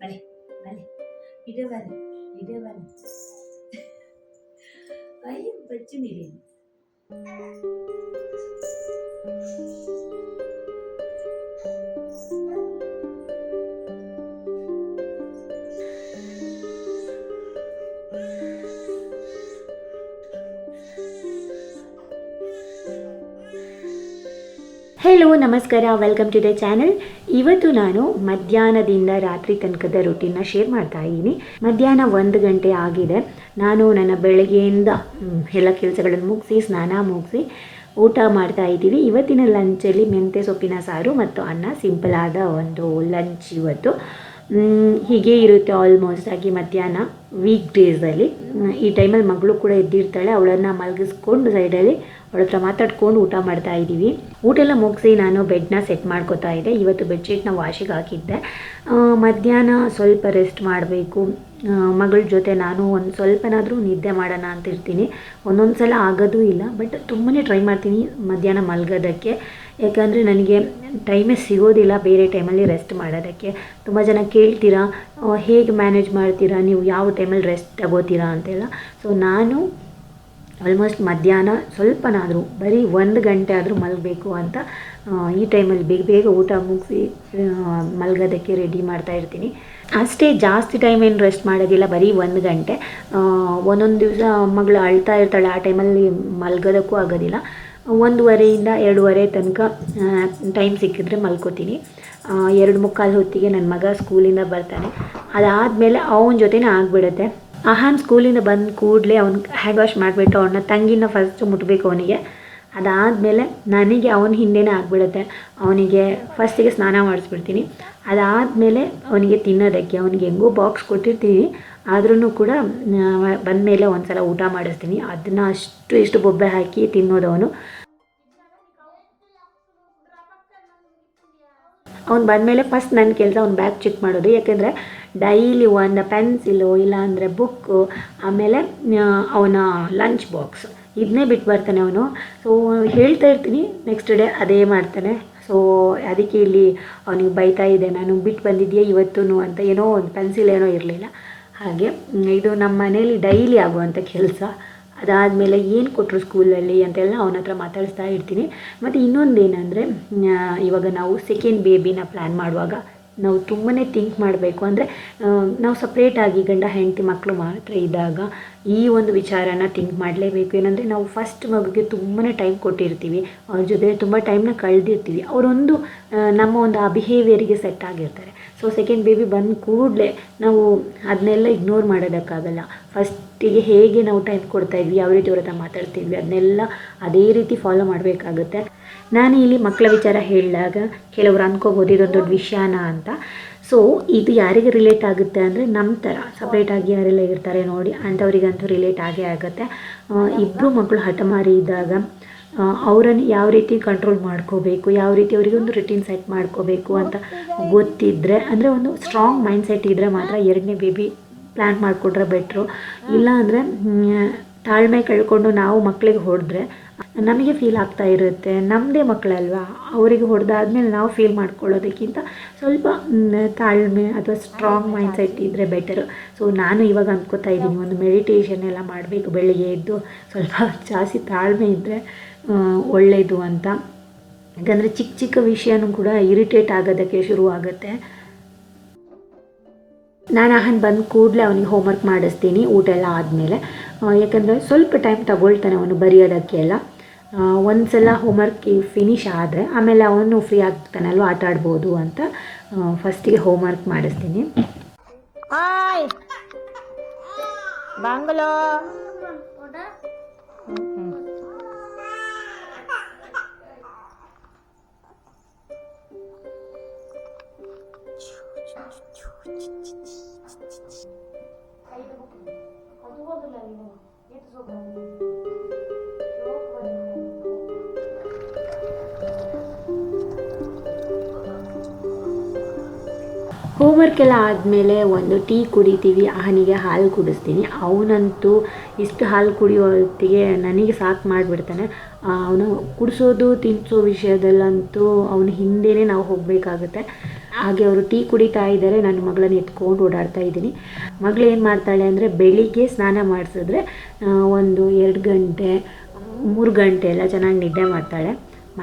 ಬಲೆ ಬಲೆ ಇದು ಬಲೆ ಇದು ಹೆಲೋ ನಮಸ್ಕಾರ. ವೆಲ್ಕಮ್ ಟು ದ ಚಾನಲ್ ಇವತ್ತು ನಾನು ಮಧ್ಯಾಹ್ನದಿಂದ ರಾತ್ರಿ ತನಕದ ರುಟೀನ್ನ ಶೇರ್ ಮಾಡ್ತಾ ಇದ್ದೀನಿ. ಮಧ್ಯಾಹ್ನ ಒಂದು ಗಂಟೆ ಆಗಿದೆ. ನಾನು ನನ್ನ ಬೆಳಗ್ಗೆಯಿಂದ ಎಲ್ಲ ಕೆಲಸಗಳನ್ನು ಮುಗಿಸಿ, ಸ್ನಾನ ಮುಗಿಸಿ, ಊಟ ಮಾಡ್ತಾ ಇದ್ದೀವಿ. ಇವತ್ತಿನ ಲಂಚಲ್ಲಿ ಮೆಂತ್ಯ ಸೊಪ್ಪಿನ ಸಾರು ಮತ್ತು ಅನ್ನ ಸಿಂಪಲ್ ಆದ ಒಂದು ಲಂಚ್ ಇವತ್ತು. ಹೀಗೆ ಇರುತ್ತೆ ಆಲ್ಮೋಸ್ಟ್ ಆಗಿ ಮಧ್ಯಾಹ್ನ ವೀಕ್ ಡೇಸಲ್ಲಿ ಈ ಟೈಮಲ್ಲಿ ಮಗಳು ಕೂಡ ಎದ್ದಿರ್ತಾಳೆ, ಅವಳನ್ನು ಮಲಗಿಸ್ಕೊಂಡು ಸೈಡಲ್ಲಿ ಅವಳ ಹತ್ರ ಮಾತಾಡ್ಕೊಂಡು ಊಟ ಮಾಡ್ತಾ ಇದ್ದೀವಿ. ಊಟ ಎಲ್ಲ ಮುಗಿಸಿ ನಾನು ಬೆಡ್ನ ಸೆಟ್ ಮಾಡ್ಕೋತಾ ಇದ್ದೆ. ಇವತ್ತು ಬೆಡ್ಶೀಟ್ನ ವಾಶಿಗೆ ಹಾಕಿದ್ದೆ. ಮಧ್ಯಾಹ್ನ ಸ್ವಲ್ಪ ರೆಸ್ಟ್ ಮಾಡಬೇಕು. ಮಗಳ ಜೊತೆ ನಾನು ಒಂದು ಸ್ವಲ್ಪನಾದರೂ ನಿದ್ದೆ ಮಾಡೋಣ ಅಂತ ಇರ್ತೀನಿ ಒಂದೊಂದು ಸಲ ಆಗೋದೂ ಇಲ್ಲ ಬಟ್ ತುಂಬಾ ಟ್ರೈ ಮಾಡ್ತೀನಿ ಮಧ್ಯಾಹ್ನ ಮಲಗೋದಕ್ಕೆ. ಯಾಕಂದರೆ ನನಗೆ ಟೈಮೇ ಸಿಗೋದಿಲ್ಲ ಬೇರೆ ಟೈಮಲ್ಲಿ ರೆಸ್ಟ್ ಮಾಡೋದಕ್ಕೆ. ತುಂಬ ಜನ ಕೇಳ್ತೀರಾ ಹೇಗೆ ಮ್ಯಾನೇಜ್ ಮಾಡ್ತೀರಾ? ನೀವು ಯಾವ ಟೈಮಲ್ಲಿ ರೆಸ್ಟ್ ತಗೋತೀರಾ? ಅಂತೆಲ್ಲ. ಸೊ ನಾನು ಆಲ್ಮೋಸ್ಟ್ ಮಧ್ಯಾಹ್ನ ಸ್ವಲ್ಪನಾದರೂ, ಬರೀ ಒಂದು ಗಂಟೆ ಆದರೂ ಮಲಗಬೇಕು ಅಂತ ಈ ಟೈಮಲ್ಲಿ ಬೇಗ ಬೇಗ ಊಟ ಮುಗಿಸಿ ಮಲಗೋದಕ್ಕೆ ರೆಡಿ ಮಾಡ್ತಾ ಇರ್ತೀನಿ. ಅಷ್ಟೇ ಜಾಸ್ತಿ ಟೈಮ್ ಏನು ರೆಸ್ಟ್ ಮಾಡೋದಿಲ್ಲ, ಬರೀ ಒಂದು ಗಂಟೆ. ಒಂದೊಂದು ದಿವಸ ಮಗಳು ಅಳ್ತಾ ಇರ್ತಾಳೆ, ಆ ಟೈಮಲ್ಲಿ ಮಲಗೋದಕ್ಕೂ ಆಗೋದಿಲ್ಲ. ಒಂದೂವರೆಯಿಂದ ಎರಡೂವರೆ ತನಕ ಟೈಮ್ ಸಿಕ್ಕಿದ್ರೆ ಮಲ್ಕೋತೀನಿ. ಎರಡು ಮುಕ್ಕಾಲು ಹೊತ್ತಿಗೆ ನನ್ನ ಮಗ ಸ್ಕೂಲಿಂದ ಬರ್ತಾನೆ. ಅದಾದಮೇಲೆ ಅವನ ಜೊತೆನೇ ಆಗಿಬಿಡುತ್ತೆ. ಅಹಾನ್ ಸ್ಕೂಲಿಂದ ಬಂದ ಕೂಡಲೇ ಅವ್ನು ಹ್ಯಾಂಡ್ ವಾಶ್ ಮಾಡಿಬಿಟ್ಟು ಅವನ ತಂಗಿನ ಫಸ್ಟ್ ಮುಟ್ಟಬೇಕು ಅವನಿಗೆ. ಅದಾದಮೇಲೆ ನನಗೆ ಅವನ ಹಿಂದೆನೇ ಆಗಿಬಿಡುತ್ತೆ. ಅವನಿಗೆ ಫಸ್ಟಿಗೆ ಸ್ನಾನ ಮಾಡಿಸ್ಬಿಡ್ತೀನಿ. ಅದಾದಮೇಲೆ ಅವನಿಗೆ ತಿನ್ನೋದಕ್ಕೆ ಅವನಿಗೆ ಹೆಂಗೋ ಬಾಕ್ಸ್ ಕೊಟ್ಟಿರ್ತೀನಿ. ಆದ್ರೂ ಕೂಡ ಬಂದಮೇಲೆ ಒಂದು ಸಲ ಊಟ ಮಾಡಿಸ್ತೀನಿ. ಅದನ್ನು ಅಷ್ಟು ಇಷ್ಟು ಬೊಬ್ಬೆ ಹಾಕಿ ತಿನ್ನೋದು ಅವನು. ಅವ್ನು ಬಂದಮೇಲೆ ಫಸ್ಟ್ ನನ್ನ ಕೆಲಸ ಅವ್ನು ಬ್ಯಾಗ್ ಚೆಕ್ ಮಾಡೋದು. ಯಾಕೆಂದರೆ ಡೈಲಿ ಒಂದು ಪೆನ್ಸಿಲು ಇಲ್ಲಾಂದರೆ ಬುಕ್ಕು ಆಮೇಲೆ ಅವನ ಲಂಚ್ ಬಾಕ್ಸ್ ಇದನ್ನೇ ಬಿಟ್ಟು ಬರ್ತಾನೆ ಅವನು. ಸೊ ಹೇಳ್ತಾ ಇರ್ತೀನಿ ನೆಕ್ಸ್ಟ್ ಡೇ ಅದೇ ಮಾಡ್ತಾನೆ. ಸೊ ಅದಕ್ಕೆ ಇಲ್ಲಿ ಅವನಿಗೆ ಬೈತಾ ಇದೆ ನಾನು ಬಿಟ್ಟು ಬಂದಿದ್ಯಾ ಇವತ್ತೂ? ಅಂತ ಏನೋ ಒಂದು ಪೆನ್ಸಿಲ್ ಏನೋ ಇರಲಿಲ್ಲ. ಹಾಗೆ, ಇದು ನಮ್ಮ ಮನೇಲಿ ಡೈಲಿ ಆಗುವಂಥ ಕೆಲಸ. ಅದಾದಮೇಲೆ ಏನು ಕೊಟ್ಟರು ಸ್ಕೂಲಲ್ಲಿ ಅಂತೆಲ್ಲ ಅವನ ಹತ್ರ ಮಾತಾಡಿಸ್ತಾ ಇರ್ತೀನಿ. ಮತ್ತು ಇನ್ನೊಂದು ಏನಂದರೆ ಇವಾಗ ನಾವು ಸೆಕೆಂಡ್ ಬೇಬಿನ ಪ್ಲ್ಯಾನ್ ಮಾಡುವಾಗ ನಾವು ತುಂಬಾ ಥಿಂಕ್ ಮಾಡಬೇಕು. ಅಂದರೆ ನಾವು ಸಪ್ರೇಟಾಗಿ ಗಂಡ, ಹೆಂಡತಿ ಮಕ್ಕಳು ಮಾತ್ರ ಇದ್ದಾಗ ಈ ಒಂದು ವಿಚಾರನ ಥಿಂಕ್ ಮಾಡಲೇಬೇಕು. ಏನಂದರೆ, ನಾವು ಫಸ್ಟ್ ಮಗುಗೆ ತುಂಬಾ ಟೈಮ್ ಕೊಟ್ಟಿರ್ತೀವಿ. ಅವ್ರ ಜೊತೆ ತುಂಬ ಟೈಮ್ನ ಕಳೆದಿರ್ತೀವಿ. ಅವರೊಂದು ನಮ್ಮ ಒಂದು ಆ ಬಿಹೇವಿಯರಿಗೆ ಸೆಟ್ ಆಗಿರ್ತಾರೆ. ಸೊ ಸೆಕೆಂಡ್ ಬೇಬಿ ಬಂದ ಕೂಡಲೇ ನಾವು ಅದನ್ನೆಲ್ಲ ಇಗ್ನೋರ್ ಮಾಡೋದಕ್ಕಾಗಲ್ಲ. ಫಸ್ಟಿಗೆ ಹೇಗೆ ನಾವು ಟೈಮ್ ಕೊಡ್ತಾ ಇದ್ವಿ, ಯಾವ ರೀತಿ ಅವ್ರ ಹತ್ರ ಮಾತಾಡ್ತಿದ್ವಿ ಅದನ್ನೆಲ್ಲ ಅದೇ ರೀತಿ ಫಾಲೋ ಮಾಡಬೇಕಾಗುತ್ತೆ. ನಾನು ಇಲ್ಲಿ ಮಕ್ಕಳ ವಿಚಾರ ಹೇಳಿದಾಗ ಕೆಲವರು ಅನ್ಕೋಬೋದು ಇದೊಂದು ದೊಡ್ಡ ವಿಷಯನ ಅಂತ. ಸೊ ಇದು ಯಾರಿಗೆ ರಿಲೇಟ್ ಆಗುತ್ತೆ ಅಂದರೆ ನಮ್ಮ ಥರ ಸಪ್ರೇಟಾಗಿ ಯಾರೆಲ್ಲ ಇರ್ತಾರೆ ನೋಡಿ, ಅಂಥವ್ರಿಗಂತೂ ರಿಲೇಟ್ ಆಗೇ ಆಗುತ್ತೆ. ಇಬ್ಬರು ಮಕ್ಕಳು ಹಠಮಾರಿ ಇದ್ದಾಗ ಅವರನ್ನು ಯಾವ ರೀತಿ ಕಂಟ್ರೋಲ್ ಮಾಡ್ಕೋಬೇಕು, ಯಾವ ರೀತಿ ಅವರಿಗೆ ಒಂದು ರುಟೀನ್ ಸೆಟ್ ಮಾಡ್ಕೋಬೇಕು ಅಂತ ಗೊತ್ತಿದ್ದರೆ ಅಂದರೆ ಒಂದು ಸ್ಟ್ರಾಂಗ್ ಮೈಂಡ್ ಸೆಟ್ ಇದ್ದರೆ ಮಾತ್ರ ಎರಡನೇ ಬೇಬಿ ಪ್ಲ್ಯಾನ್ ಮಾಡಿಕೊಟ್ರೆ ಬೆಟ್ರು ಇಲ್ಲ ಅಂದರೆ ತಾಳ್ಮೆ ಕಳ್ಕೊಂಡು ನಾವು ಮಕ್ಕಳಿಗೆ ಹೊಡೆದ್ರೆ ನಮಗೆ ಫೀಲ್ ಆಗ್ತಾ ಇರುತ್ತೆ. ನಮ್ಮದೇ ಮಕ್ಕಳಲ್ವಾ? ಅವರಿಗೆ ಹೊಡೆದಾದ್ಮೇಲೆ ನಾವು ಫೀಲ್ ಮಾಡ್ಕೊಳ್ಳೋದಕ್ಕಿಂತ ಸ್ವಲ್ಪ ತಾಳ್ಮೆ ಅಥವಾ ಸ್ಟ್ರಾಂಗ್ ಮೈಂಡ್ ಸೆಟ್ ಇದ್ದರೆ ಬೆಟರು ಸೊ ನಾನು ಇವಾಗ ಅಂದ್ಕೋತಾ ಇದ್ದೀನಿ, ಒಂದು ಮೆಡಿಟೇಷನ್ ಎಲ್ಲ ಮಾಡಬೇಕು. ಬೆಳಿಗ್ಗೆ ಎದ್ದು ಸ್ವಲ್ಪ ಜಾಸ್ತಿ ತಾಳ್ಮೆ ಇದ್ದರೆ ಒಳ್ಳೆಯದು ಅಂತ. ಯಾಕಂದರೆ ಚಿಕ್ಕ ಚಿಕ್ಕ ವಿಷಯನೂ ಕೂಡ ಇರಿಟೇಟ್ ಆಗೋದಕ್ಕೆ ಶುರು ಆಗುತ್ತೆ ನಾನು ಅಹನ್ ಬಂದ ಕೂಡಲೇ ಅವನಿಗೆ ಹೋಮ್ವರ್ಕ್ ಮಾಡಿಸ್ತೀನಿ ಊಟ ಎಲ್ಲ ಆದಮೇಲೆ ಯಾಕಂದರೆ ಸ್ವಲ್ಪ ಟೈಮ್ ತಗೊಳ್ತಾನೆ ಅವನು ಬರೆಯೋದಕ್ಕೆಲ್ಲ. ಒಂದು ಸಲ ಹೋಮ್ವರ್ಕ್ ಫಿನಿಶ್ ಆದರೆ ಆಮೇಲೆ ಅವನು ಫ್ರೀ ಆಗ್ತಾನಲ್ವ ಆಟ ಆಡ್ಬೋದು ಅಂತ ಫಸ್ಟಿಗೆ ಹೋಮ್ವರ್ಕ್ ಮಾಡಿಸ್ತೀನಿ. Галянином ಹೋಮ್ವರ್ಕ್ ಎಲ್ಲ ಆದಮೇಲೆ ಒಂದು ಟೀ ಕುಡಿತೀವಿ ಅವನಿಗೆ ಹಾಲು ಕುಡಿಸ್ತೀನಿ. ಅವನಂತೂ ಇಷ್ಟು ಹಾಲು ಕುಡಿಯೋತ್ತಿಗೆ ನನಗೆ ಸಾಕು ಮಾಡಿಬಿಡ್ತಾನೆ. ಅವನು ಕುಡಿಸೋದು ತಿನ್ನಿಸೋ ವಿಷಯದಲ್ಲಂತೂ ಅವನ ಹಿಂದೆಯೇ ನಾವು ಹೋಗಬೇಕಾಗುತ್ತೆ. ಹಾಗೆ ಅವರು ಟೀ ಕುಡಿತಾ ಇದ್ದಾರೆ ನನ್ನ ಮಗಳನ್ನ ಎತ್ಕೊಂಡು ಓಡಾಡ್ತಾ ಇದ್ದೀನಿ. ಮಗಳು ಏನು ಮಾಡ್ತಾಳೆ ಅಂದರೆ ಬೆಳಿಗ್ಗೆ ಸ್ನಾನ ಮಾಡಿಸಿದ್ರೆ ಒಂದು ಎರಡು ಗಂಟೆ, ಮೂರು ಗಂಟೆ ಎಲ್ಲ ಚೆನ್ನಾಗಿ ನಿದ್ದೆ ಮಾಡ್ತಾಳೆ.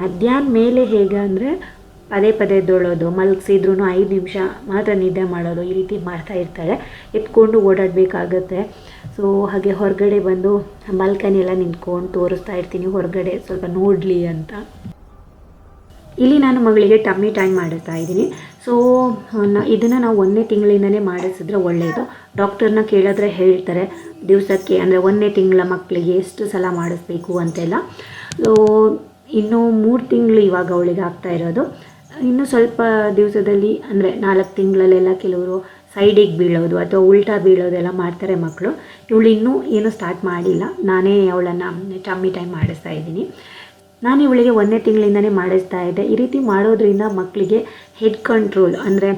ಮಧ್ಯಾಹ್ನ ಮೇಲೆ ಹೇಗೆ ಅಂದರೆ ಪದೇ ಪದೇ ಎದ್ದೊಳೋದು ಮಲಗಿಸಿದ್ರು ಐದು ನಿಮಿಷ ಮಾತ್ರ ನಿದ್ದೆ ಮಾಡೋದು ಈ ರೀತಿ ಮಾಡ್ತಾ ಇರ್ತಾಳೆ. ಎತ್ಕೊಂಡು ಓಡಾಡಬೇಕಾಗತ್ತೆ. ಸೊ ಹಾಗೆ ಹೊರಗಡೆ ಬಂದು ಬಾಲ್ಕನಿ ಎಲ್ಲ ನಿಂತ್ಕೊಂಡು ತೋರಿಸ್ತಾ ಇರ್ತೀನಿ, ಹೊರಗಡೆ ಸ್ವಲ್ಪ ನೋಡಲಿ ಅಂತ. ಇಲ್ಲಿ ನಾನು ಮಗಳಿಗೆ ಟಮ್ಮಿ ಟೈಮ್ ಮಾಡಿಸ್ತಾ ಇದ್ದೀನಿ. ಸೊ ಇದನ್ನು ನಾವು ಒಂದನೇ ತಿಂಗಳಿಂದಲೇ ಮಾಡಿಸಿದ್ರೆ ಒಳ್ಳೆಯದು ಡಾಕ್ಟರ್ನ ಕೇಳಿದ್ರೆ ಹೇಳ್ತಾರೆ, ದಿವಸಕ್ಕೆ ಅಂದರೆ ಒಂದನೇ ತಿಂಗಳ ಮಕ್ಕಳಿಗೆ ಎಷ್ಟು ಸಲ ಮಾಡಿಸ್ಬೇಕು ಅಂತೆಲ್ಲ. ಸೊ ಇನ್ನು ಮೂರು ತಿಂಗಳು ಇವಾಗ ಅವಳಿಗೆ ಆಗ್ತಾ ಇರೋದು. ಇನ್ನು ಸ್ವಲ್ಪ ದಿವಸದಲ್ಲಿ ಅಂದರೆ ನಾಲ್ಕು ತಿಂಗಳಲ್ಲೆಲ್ಲ ಕೆಲವರು ಸೈಡಿಗೆ ಬೀಳೋದು ಅಥವಾ ಉಲ್ಟಾ ಬೀಳೋದೆಲ್ಲ ಮಾಡ್ತಾರೆ ಮಕ್ಕಳು ಇವಳು ಇನ್ನೂ ಏನೂ ಸ್ಟಾರ್ಟ್ ಮಾಡಿಲ್ಲ. ನಾನೇ ಅವಳನ್ನು ಟಮ್ಮಿ ಟೈಮ್ ಮಾಡಿಸ್ತಾ ಇದ್ದೀನಿ. ನಾನು ಇವಳಿಗೆ ಒಂದನೇ ತಿಂಗಳಿಂದನೇ ಮಾಡಿಸ್ತಾ ಇದ್ದೆ. ಈ ರೀತಿ ಮಾಡೋದ್ರಿಂದ ಮಕ್ಕಳಿಗೆ ಹೆಡ್ ಕಂಟ್ರೋಲ್ ಅಂದರೆ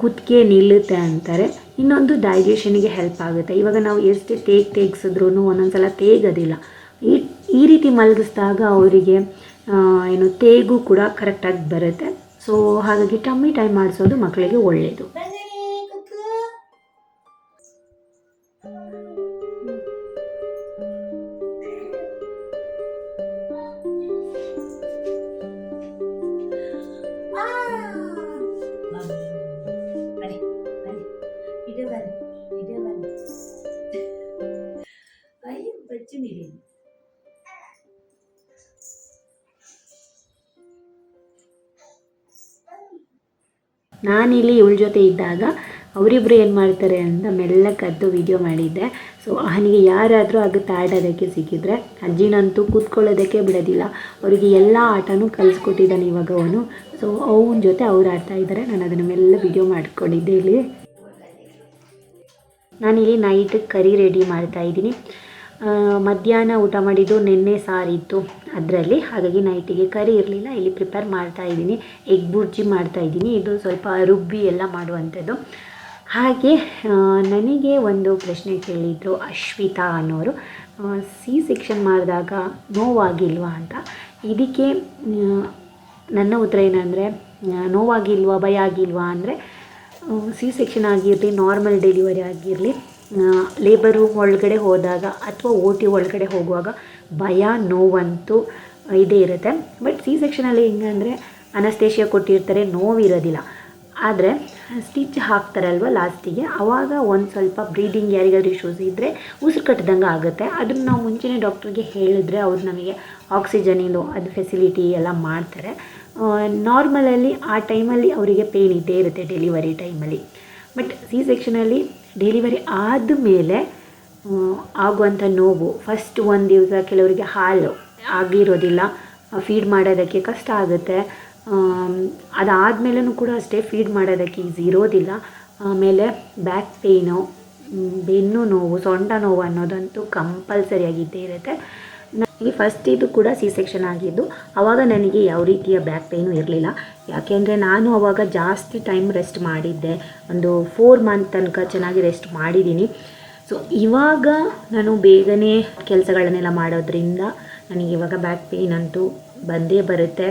ಕುತ್ತಿಗೆ ನಿಲ್ಲುತ್ತೆ ಅಂತಾರೆ. ಇನ್ನೊಂದು ಡೈಜೆಷನಿಗೆ ಹೆಲ್ಪ್ ಆಗುತ್ತೆ. ಇವಾಗ ನಾವು ಎಷ್ಟು ತೇಗ್ ತೇಗ್ಸಿದ್ರೂ ಒಂದೊಂದು ಸಲ ತೇಗೋದಿಲ್ಲ. ಈ ಈ ರೀತಿ ಮಲಗಿಸಿದಾಗ ಅವರಿಗೆ ಏನು ತೇಗು ಕೂಡ ಕರೆಕ್ಟಾಗಿ ಬರುತ್ತೆ. ಸೊ ಹಾಗಾಗಿ ಟಮ್ಮಿ ಟೈಮ್ ಮಾಡಿಸೋದು ಮಕ್ಕಳಿಗೆ ಒಳ್ಳೆಯದು ನೀಡಿ ನಾನಿಲ್ಲಿ ಇವಳ ಜೊತೆ ಇದ್ದಾಗ ಅವರಿಬ್ಬರು ಏನು ಮಾಡ್ತಾರೆ ಅಂತ ಮೆಲ್ಲ ಕದ್ದು ವಿಡಿಯೋ ಮಾಡಿದ್ದೆ. ಸೊ ಅವನಿಗೆ ಯಾರಾದರೂ ಅದು ಆಡೋದಕ್ಕೆ ಸಿಕ್ಕಿದ್ರೆ ಅಜ್ಜಿನಂತೂ ಕೂತ್ಕೊಳ್ಳೋದಕ್ಕೆ ಬಿಡೋದಿಲ್ಲ. ಅವರಿಗೆ ಎಲ್ಲ ಆಟನೂ ಕಲಿಸ್ಕೊಟ್ಟಿದ್ದಾನೆ ಇವಾಗ ಅವನು. ಸೊ ಅವನ ಜೊತೆ ಅವ್ರು ಆಡ್ತಾ ಇದ್ದಾರೆ. ನಾನು ಅದನ್ನು ಮೆಲ್ಲ ವಿಡಿಯೋ ಮಾಡ್ಕೊಂಡಿದ್ದೆ ಇಲ್ಲಿ. ನಾನಿಲ್ಲಿ ನೈಟ್ ಕರಿ ರೆಡಿ ಮಾಡ್ತಾ ಇದ್ದೀನಿ. ಮಧ್ಯಾಹ್ನ ಊಟ ಮಾಡಿದ್ದು ನಿನ್ನೆ ಸಾರಿತ್ತು. ಅದರಲ್ಲಿ ಹಾಗಾಗಿ ನೈಟಿಗೆ ಕರಿ ಇರಲಿಲ್ಲ. ಇಲ್ಲಿ ಪ್ರಿಪೇರ್ ಮಾಡ್ತಾ ಇದ್ದೀನಿ. ಎಗ್ ಬುರ್ಜಿ ಮಾಡ್ತಾ ಇದ್ದೀನಿ. ಇದು ಸ್ವಲ್ಪ ರುಬ್ಬಿ ಎಲ್ಲ ಮಾಡುವಂಥದ್ದು. ಹಾಗೆ ನನಗೆ ಒಂದು ಪ್ರಶ್ನೆ ಕೇಳಿದರು ಅಶ್ವಿತಾ ಅನ್ನೋರು. ಸಿ ಸೆಕ್ಷನ್ ಮಾಡಿದಾಗ ನೋವಾಗಿಲ್ವಾ ಅಂತ. ಇದಕ್ಕೆ ನನ್ನ ಉತ್ತರ ಏನಂದರೆ ನೋವಾಗಿಲ್ವಾ, ಭಯ ಆಗಿಲ್ವಾ ಅಂದರೆ ಸಿ ಸೆಕ್ಷನ್ ಆಗಿರಲಿ ನಾರ್ಮಲ್ ಡೆಲಿವರಿ ಆಗಿರಲಿ ಲೇಬರ್ ರೂಮ್ ಒಳಗಡೆ ಹೋದಾಗ ಅಥವಾ ಓ ಟಿ ಒಳಗಡೆ ಹೋಗುವಾಗ ಭಯ, ನೋವಂತೂ ಇದೇ ಇರುತ್ತೆ. ಬಟ್ ಸಿ ಸೆಕ್ಷನಲ್ಲಿ ಹೆಂಗಂದರೆ ಅನಸ್ತೇಶಿಯ ಕೊಟ್ಟಿರ್ತಾರೆ, ನೋವಿರೋದಿಲ್ಲ. ಆದರೆ ಸ್ಟಿಚ್ ಹಾಕ್ತಾರಲ್ವ ಲಾಸ್ಟಿಗೆ ಆವಾಗ ಒಂದು ಸ್ವಲ್ಪ ಬ್ರೀದಿಂಗ್ ಯಾರಿಗಾದ್ರೂ ಇಶ್ಯೂಸ್ ಇದ್ದರೆ ಉಸಿರು ಕಟ್ಟಿದಂಗೆ ಆಗುತ್ತೆ. ಅದನ್ನು ನಾವು ಮುಂಚೆನೇ ಡಾಕ್ಟ್ರಿಗೆ ಹೇಳಿದ್ರೆ ಅವ್ರು ನಮಗೆ ಆಕ್ಸಿಜನಿಂದು ಅದು ಫೆಸಿಲಿಟಿ ಎಲ್ಲ ಮಾಡ್ತಾರೆ. ನಾರ್ಮಲಲ್ಲಿ ಆ ಟೈಮಲ್ಲಿ ಅವರಿಗೆ ಪೇಯ್ನ್ ಇದ್ದೇ ಇರುತ್ತೆ ಡೆಲಿವರಿ ಟೈಮಲ್ಲಿ ಬಟ್ ಸಿ ಸೆಕ್ಷನಲ್ಲಿ ಡೆಲಿವರಿ ಆದ ಮೇಲೆ ಆಗುವಂಥ ನೋವು ಫಸ್ಟ್ ಒಂದು ದಿವಸ ಕೆಲವರಿಗೆ ಹಾಲು ಆಗಿರೋದಿಲ್ಲ ಫೀಡ್ ಮಾಡೋದಕ್ಕೆ ಕಷ್ಟ ಆಗುತ್ತೆ. ಅದಾದಮೇಲೂ ಕೂಡ ಅಷ್ಟೇ ಫೀಡ್ ಮಾಡೋದಕ್ಕೆ ಈಸಿ ಇರೋದಿಲ್ಲ. ಆಮೇಲೆ ಬ್ಯಾಕ್ ಪೇಯ್ನು ಬೆನ್ನು ನೋವು, ಸೊಂಟ ನೋವು ಅನ್ನೋದಂತೂ ಕಂಪಲ್ಸರಿಯಾಗಿದ್ದೇ ಇರುತ್ತೆ. ನನಗೆ ಫಸ್ಟ್ ಇದು ಕೂಡ ಸಿ ಸೆಕ್ಷನ್ ಆಗಿದ್ದು ಆವಾಗ ನನಗೆ ಯಾವ ರೀತಿಯ ಬ್ಯಾಕ್ ಪೇಯ್ನು ಇರಲಿಲ್ಲ. ಯಾಕೆಂದರೆ ನಾನು ಆವಾಗ ಜಾಸ್ತಿ ಟೈಮ್ ರೆಸ್ಟ್ ಮಾಡಿದ್ದೆ. ಒಂದು ಫೋರ್ ಮಂತ್ ತನಕ ಚೆನ್ನಾಗಿ ರೆಸ್ಟ್ ಮಾಡಿದ್ದೀನಿ ಸೊ ಇವಾಗ ನಾನು ಬೇಗನೆ ಕೆಲಸಗಳನ್ನೆಲ್ಲ ಮಾಡೋದ್ರಿಂದ ನನಗೆ ಇವಾಗ ಬ್ಯಾಕ್ ಪೇಯ್ನ್ ಅಂತೂ ಬಂದೇ ಬರುತ್ತೆ.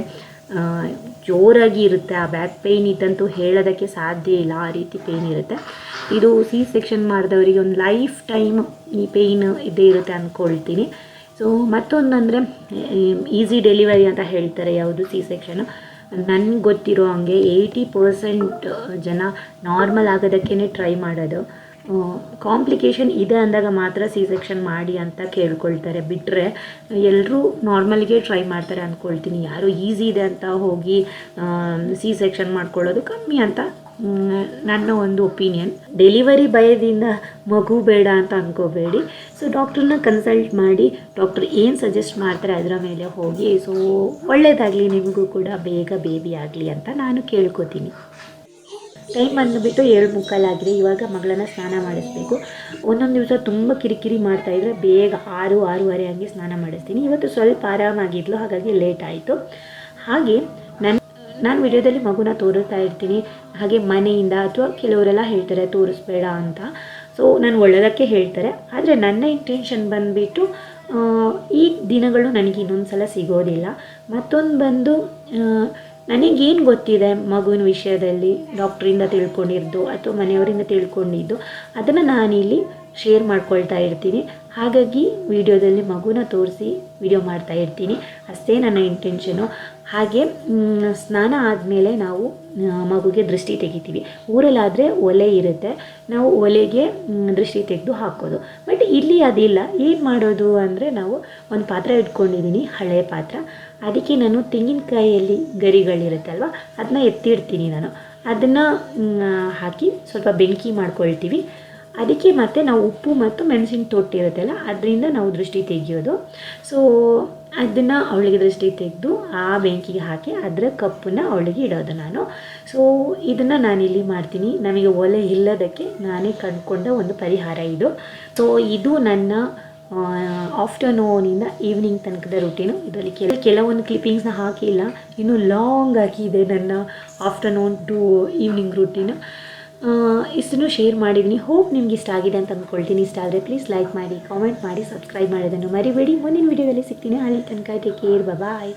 ಜೋರಾಗಿ ಇರುತ್ತೆ. ಆ ಬ್ಯಾಕ್ ಪೇಯ್ನ್ ಇದ್ದಂತೂ ಹೇಳೋದಕ್ಕೆ ಸಾಧ್ಯ ಇಲ್ಲ. ಆ ರೀತಿ ಪೇಯ್ನ್ ಇರುತ್ತೆ. ಇದು ಸಿ ಸೆಕ್ಷನ್ ಮಾಡಿದವರಿಗೆ ಒಂದು ಲೈಫ್ ಟೈಮ್ ಈ ಪೇಯ್ನ್ ಇದ್ದೇ ಇರುತ್ತೆ ಅಂದ್ಕೊಳ್ತೀನಿ ಸೊ ಮತ್ತೊಂದಂದರೆ ಈಸಿ ಡೆಲಿವರಿ ಅಂತ ಹೇಳ್ತಾರೆ ಯಾವುದು ಸಿ ಸೆಕ್ಷನ್ ನನಗೆ ಗೊತ್ತಿರೋ ಹಾಗೆ ಏಯ್ಟಿ ಪರ್ಸೆಂಟ್ ಜನ ನಾರ್ಮಲ್ ಆಗೋದಕ್ಕೇ ಟ್ರೈ ಮಾಡೋದು. ಕಾಂಪ್ಲಿಕೇಶನ್ ಇದೆ ಅಂದಾಗ ಮಾತ್ರ ಸಿ ಸೆಕ್ಷನ್ ಮಾಡಿ ಅಂತ ಕೇಳ್ಕೊಳ್ತಾರೆ. ಬಿಟ್ಟರೆ ಎಲ್ಲರೂ ನಾರ್ಮಲ್ಗೆ ಟ್ರೈ ಮಾಡ್ತಾರೆ ಅಂದ್ಕೊಳ್ತೀನಿ ಯಾರು ಈಸಿ ಇದೆ ಅಂತ ಹೋಗಿ ಸಿ ಸೆಕ್ಷನ್ ಮಾಡ್ಕೊಳ್ಳೋದು ಕಮ್ಮಿ ಅಂತ ನನ್ನ ಒಂದು ಒಪಿನಿಯನ್. ಡೆಲಿವರಿ ಭಯದಿಂದ ಮಗು ಬೇಡ ಅಂತ ಅಂದ್ಕೋಬೇಡಿ ಸೊ ಡಾಕ್ಟ್ರನ್ನ ಕನ್ಸಲ್ಟ್ ಮಾಡಿ ಡಾಕ್ಟ್ರ್ ಏನು ಸಜೆಸ್ಟ್ ಮಾಡ್ತಾರೆ ಅದರ ಮೇಲೆ ಹೋಗಿ. ಸೊ ಒಳ್ಳೆಯದಾಗಲಿ ನಿಮಗೂ ಕೂಡ ಬೇಗ ಬೇಬಿ ಆಗಲಿ ಅಂತ ನಾನು ಕೇಳ್ಕೊತೀನಿ. ಟೈಮ್ ಬಂದುಬಿಟ್ಟು ಏಳು ಮುಕ್ಕಾಲಾಗಿದೆ. ಇವಾಗ ಮಗಳನ್ನು ಸ್ನಾನ ಮಾಡಿಸ್ಬೇಕು. ಒಂದೊಂದು ದಿವಸ ತುಂಬ ಕಿರಿಕಿರಿ ಮಾಡ್ತಾಯಿದ್ರೆ ಬೇಗ ಆರು, ಆರೂವರೆ ಹಂಗೆ ಸ್ನಾನ ಮಾಡಿಸ್ತೀನಿ. ಇವತ್ತು ಸ್ವಲ್ಪ ಆರಾಮಾಗಿದ್ಲು, ಹಾಗಾಗಿ ಲೇಟ್ ಆಯಿತು. ಹಾಗೆ ನನ್ನ ನಾನು ವಿಡಿಯೋದಲ್ಲಿ ಮಗುನ ತೋರಿಸ್ತಾ ಇರ್ತೀನಿ. ಹಾಗೆ ಮನೆಯಿಂದ ಅಥವಾ ಕೆಲವರೆಲ್ಲ ಹೇಳ್ತಾರೆ, ತೋರಿಸ್ಬೇಡ ಅಂತ. ಸೊ ನಾನು ಒಳ್ಳೆಯದಕ್ಕೆ ಹೇಳ್ತಾರೆ. ಆದರೆ ನನ್ನ ಇಂಟೆನ್ಷನ್ ಬಂದುಬಿಟ್ಟು ಈ ದಿನಗಳು ನನಗೆ ಇನ್ನೊಂದು ಸಲ ಸಿಗೋದಿಲ್ಲ. ಮತ್ತೊಂದು ಬಂದು ನನಗೇನು ಗೊತ್ತಿದೆ ಮಗುವಿನ ವಿಷಯದಲ್ಲಿ ಡಾಕ್ಟ್ರಿಂದ ತಿಳ್ಕೊಂಡಿದ್ದು ಅಥವಾ ಮನೆಯವರಿಂದ ತಿಳ್ಕೊಂಡಿದ್ದು, ಅದನ್ನು ನಾನಿಲ್ಲಿ ಶೇರ್ ಮಾಡ್ಕೊಳ್ತಾ ಇರ್ತೀನಿ. ಹಾಗಾಗಿ ವಿಡಿಯೋದಲ್ಲಿ ಮಗುನ ತೋರಿಸಿ ವಿಡಿಯೋ ಮಾಡ್ತಾ ಇರ್ತೀನಿ. ಅಷ್ಟೇ ನನ್ನ ಇಂಟೆನ್ಷನು ಹಾಗೆ ಸ್ನಾನ ಆದಮೇಲೆ ನಾವು ಮಗುಗೆ ದೃಷ್ಟಿ ತೆಗಿತೀವಿ. ಊರಲ್ಲಾದರೆ ಒಲೆ ಇರುತ್ತೆ. ನಾವು ಒಲೆಗೆ ದೃಷ್ಟಿ ತೆಗೆದು ಹಾಕೋದು. ಬಟ್ ಇಲ್ಲಿ ಅದಿಲ್ಲ. ಏನು ಮಾಡೋದು ಅಂದರೆ ನಾವು ಒಂದು ಪಾತ್ರ ಇಟ್ಕೊಂಡಿದ್ದೀನಿ ಹಳೆಯ ಪಾತ್ರ. ಅದಕ್ಕೆ ನಾನು ತೆಂಗಿನಕಾಯಿಯಲ್ಲಿ ಗರಿಗಳಿರುತ್ತಲ್ವ ಅದನ್ನ ಎತ್ತಿಡ್ತೀನಿ ನಾನು. ಅದನ್ನು ಹಾಕಿ ಸ್ವಲ್ಪ ಬೆಂಕಿ ಮಾಡ್ಕೊಳ್ತೀವಿ. ಅದಕ್ಕೆ ಮತ್ತೆ ನಾವು ಉಪ್ಪು ಮತ್ತು ಮೆಣಸಿನ ತೊಟ್ಟಿರುತ್ತಲ್ಲ ಅದರಿಂದ ನಾವು ದೃಷ್ಟಿ ತೆಗೆಯೋದು. ಸೊ ಅದನ್ನು ಅವಳಿಗೆ ದೃಷ್ಟಿ ತೆಗೆದು ಆ ಬೆಂಕಿಗೆ ಹಾಕಿ ಅದರ ಕಪ್ಪನ್ನು ಅವಳಿಗೆ ಇಡೋದು ನಾನು. ಸೊ ಇದನ್ನು ನಾನಿಲ್ಲಿ ಮಾಡ್ತೀನಿ. ನಮಗೆ ಒಲೆ ಇಲ್ಲದಕ್ಕೆ ನಾನೇ ಕಂಡುಕೊಂಡ ಒಂದು ಪರಿಹಾರ ಇದು. ಸೊ ಇದು ನನ್ನ ಆಫ್ಟರ್ನೂನಿಂದ ಈವ್ನಿಂಗ್ ತನಕದ ರುಟೀನು ಇದರಲ್ಲಿ ಕೆಲ, ಕೆಲವೊಂದು ಕ್ಲಿಪ್ಪಿಂಗ್ಸ್ನ ಹಾಕಿಲ್ಲ ಇನ್ನು ಲಾಂಗ್ ಆಗಿದೆ ನನ್ನ ಆಫ್ಟರ್ನೂನ್ ಟು ಈವ್ನಿಂಗ್ ರುಟೀನು ಇಷ್ಟನ್ನು ಶೇರ್ ಮಾಡಿದ್ದೀನಿ ಹೋಪ್ ನಿಮ್ಗೆ ಇಷ್ಟ ಆಗಿದೆ ಅಂತ ಅಂದ್ಕೊಳ್ತೀನಿ. ಇಷ್ಟ ಆದರೆ ಪ್ಲೀಸ್ ಲೈಕ್ ಮಾಡಿ ಕಾಮೆಂಟ್ ಮಾಡಿ ಸಬ್ಸ್ಕ್ರೈಬ್ ಮಾಡೋದನ್ನು ಮರಿಬೇಡಿ. ಮುಂದಿನ ವೀಡಿಯೋದಲ್ಲಿ ಸಿಗ್ತೀನಿ. ಅಲ್ಲಿ ತನಕ ಟೇಕ್ ಕೇರ್ ಬಾಯ್